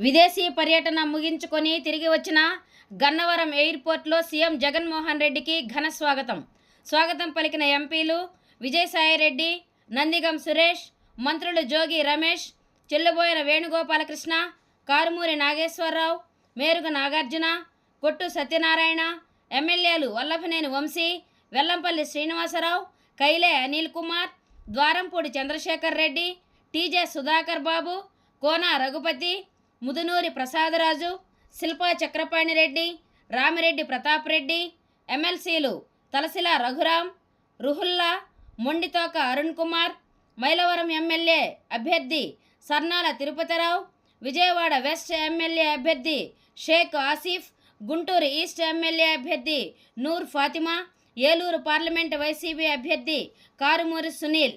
విదేశీ పర్యటన ముగించుకొని తిరిగి వచ్చిన గన్నవరం ఎయిర్పోర్ట్లో సీఎం జగన్మోహన్ రెడ్డికి ఘన స్వాగతం. స్వాగతం పలికిన ఎంపీలు విజయసాయిరెడ్డి నందిగం సురేష్ మంత్రులు జోగి రమేష్ చెల్లుబోయిన వేణుగోపాలకృష్ణ కారుమూరి నాగేశ్వరరావు మేరుగ నాగార్జున కొట్టు సత్యనారాయణ ఎమ్మెల్యేలు వల్లభనేని వంశీ వెల్లంపల్లి శ్రీనివాసరావు కైలే అనిల్ కుమార్ ద్వారంపూడి చంద్రశేఖర్ రెడ్డి టీజే సుధాకర్ బాబు కోన రఘుపతి ముదునూరి ప్రసాదరాజు శిల్పా చక్రపాణి రెడ్డి రామిరెడ్డి ప్రతాప్ రెడ్డి ఎమ్మెల్సీలు తలసిల రఘురాం రుహుల్లా మొండితోక అరుణ్ కుమార్ మైలవరం ఎమ్మెల్యే అభ్యర్థి సర్నాల తిరుపతిరావు విజయవాడ వెస్ట్ ఎమ్మెల్యే అభ్యర్థి షేక్ ఆసిఫ్ గుంటూరు ఈస్ట్ ఎమ్మెల్యే అభ్యర్థి నూర్ ఫాతిమా ఏలూరు పార్లమెంటు వైసీపీ అభ్యర్థి Karumuri Sunil.